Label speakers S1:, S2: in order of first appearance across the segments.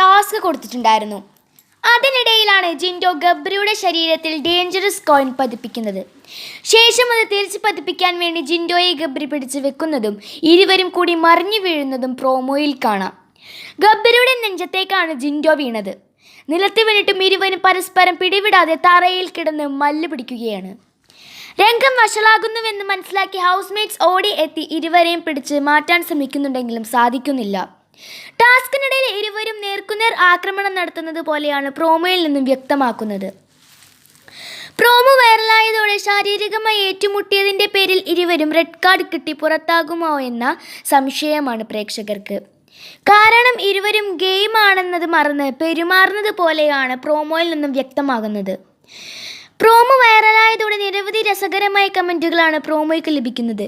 S1: Task കൊടുത്തിട്ടുണ്ടായിരുന്നു. അതിനിടയിലാണ് ജിൻഡോ ഗബ്രിയുടെ ശരീരത്തിൽ ഡേഞ്ചറസ് കോയിൻ പതിപ്പിക്കുന്നത്. ശേഷം അത് തിരിച്ച് പതിപ്പിക്കാൻ വേണ്ടി ജിൻഡോയെ ഗബ്രി പിടിച്ച് വെക്കുന്നതും ഇരുവരും കൂടി മറിഞ്ഞു വീഴുന്നതും പ്രോമോയിൽ കാണാം. ഗബ്രിയുടെ നെഞ്ചത്തേക്കാണ് ജിൻഡോ വീണത്. നിലത്ത് വീണിട്ടും ഇരുവരും പരസ്പരം പിടിവിടാതെ തറയിൽ കിടന്ന് മല്ല് പിടിക്കുകയാണ്. രംഗം വഷളാകുന്നുവെന്ന് മനസ്സിലാക്കി ഹൗസ്മേറ്റ്സ് ഓടി എത്തി ഇരുവരെയും പിടിച്ച് മാറ്റാൻ ശ്രമിക്കുന്നുണ്ടെങ്കിലും സാധിക്കുന്നില്ല. ടാസ്കിനിടയിൽ ഇരുവരും നേർക്കുനേർ ആക്രമണം നടത്തുന്നത് പോലെയാണ് പ്രോമോയിൽ നിന്നും വ്യക്തമാക്കുന്നത്. പ്രോമോ വൈറലായതോടെ ശാരീരികമായി ഏറ്റുമുട്ടിയതിന്റെ പേരിൽ ഇരുവരും റെഡ് കാർഡ് കിട്ടി പുറത്താകുമോ എന്ന സംശയമാണ് പ്രേക്ഷകർക്ക്. കാരണം ഇരുവരും ഗെയിം ആണെന്നത് മറന്ന് പെരുമാറുന്നത് പോലെയാണ് പ്രോമോയിൽ നിന്നും വ്യക്തമാകുന്നത്. പ്രോമോ വൈറലായതോടെ നിരവധി രസകരമായ കമന്റുകളാണ് പ്രോമോയ്ക്ക് ലഭിക്കുന്നത്.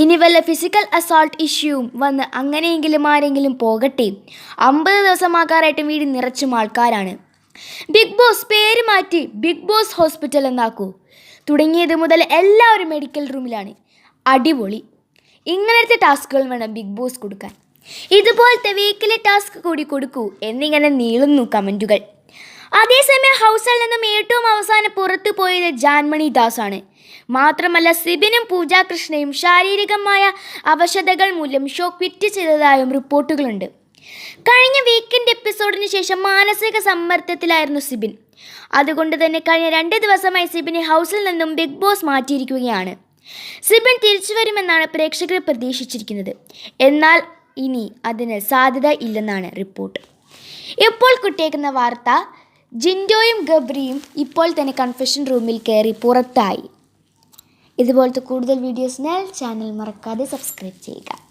S1: ഇനി വല്ല ഫിസിക്കൽ അസോൾട്ട് ഇഷ്യൂവും വന്ന് അങ്ങനെയെങ്കിലും ആരെങ്കിലും പോകട്ടെ. അമ്പത് ദിവസമാക്കാറായിട്ടും വീട് നിറച്ചും ആൾക്കാരാണ്. ബിഗ് ബോസ് പേര് മാറ്റി ബിഗ് ബോസ് ഹോസ്പിറ്റൽ എന്നാക്കൂ. തുടങ്ങിയത് മുതൽ എല്ലാവരും മെഡിക്കൽ റൂമിലാണ് അടിപൊളി. ഇങ്ങനത്തെ ടാസ്കുകൾ വേണം ബിഗ് ബോസ് കൊടുക്കാൻ. ഇതുപോലത്തെ വീക്കിലെ ടാസ്ക് കൂടി കൊടുക്കൂ എന്നിങ്ങനെ നീളുന്നു കമന്റുകൾ അതേസമയം ഹൗസിൽ നിന്നും ഏറ്റവും അവസാനം പുറത്തു പോയത് ജാൻമണി ദാസ് ആണ് മാത്രമല്ല സിബിനും പൂജാകൃഷ്ണയും ശാരീരികമായ അവശതകൾ മൂലം ഷോ ക്വിറ്റ് ചെയ്തതായും റിപ്പോർട്ടുകളുണ്ട്. കഴിഞ്ഞ വീക്കെൻഡ് എപ്പിസോഡിന് ശേഷം മാനസിക സമ്മർദ്ദത്തിലായിരുന്നു സിബിൻ. അതുകൊണ്ട് തന്നെ കഴിഞ്ഞ രണ്ട് ദിവസമായി സിബിനെ ഹൗസിൽ നിന്നും ബിഗ് ബോസ് മാറ്റിയിരിക്കുകയാണ്. സിബിൻ തിരിച്ചു വരുമെന്നാണ് പ്രേക്ഷകർ പ്രതീക്ഷിച്ചിരിക്കുന്നത്. എന്നാൽ ഇനി അതിന് സാധ്യത ഇല്ലെന്നാണ് റിപ്പോർട്ട്. ഇപ്പോൾ കുട്ടിയേക്കുന്ന വാർത്ത ജിൻഡോയും ഗബ്രിയും ഇപ്പോൾ തന്നെ കൺഫെഷൻ റൂമിൽ കയറി പുറത്തായി. ഇതുപോലത്തെ കൂടുതൽ വീഡിയോസിനാൽ ചാനൽ മറക്കാതെ സബ്സ്ക്രൈബ് ചെയ്യുക.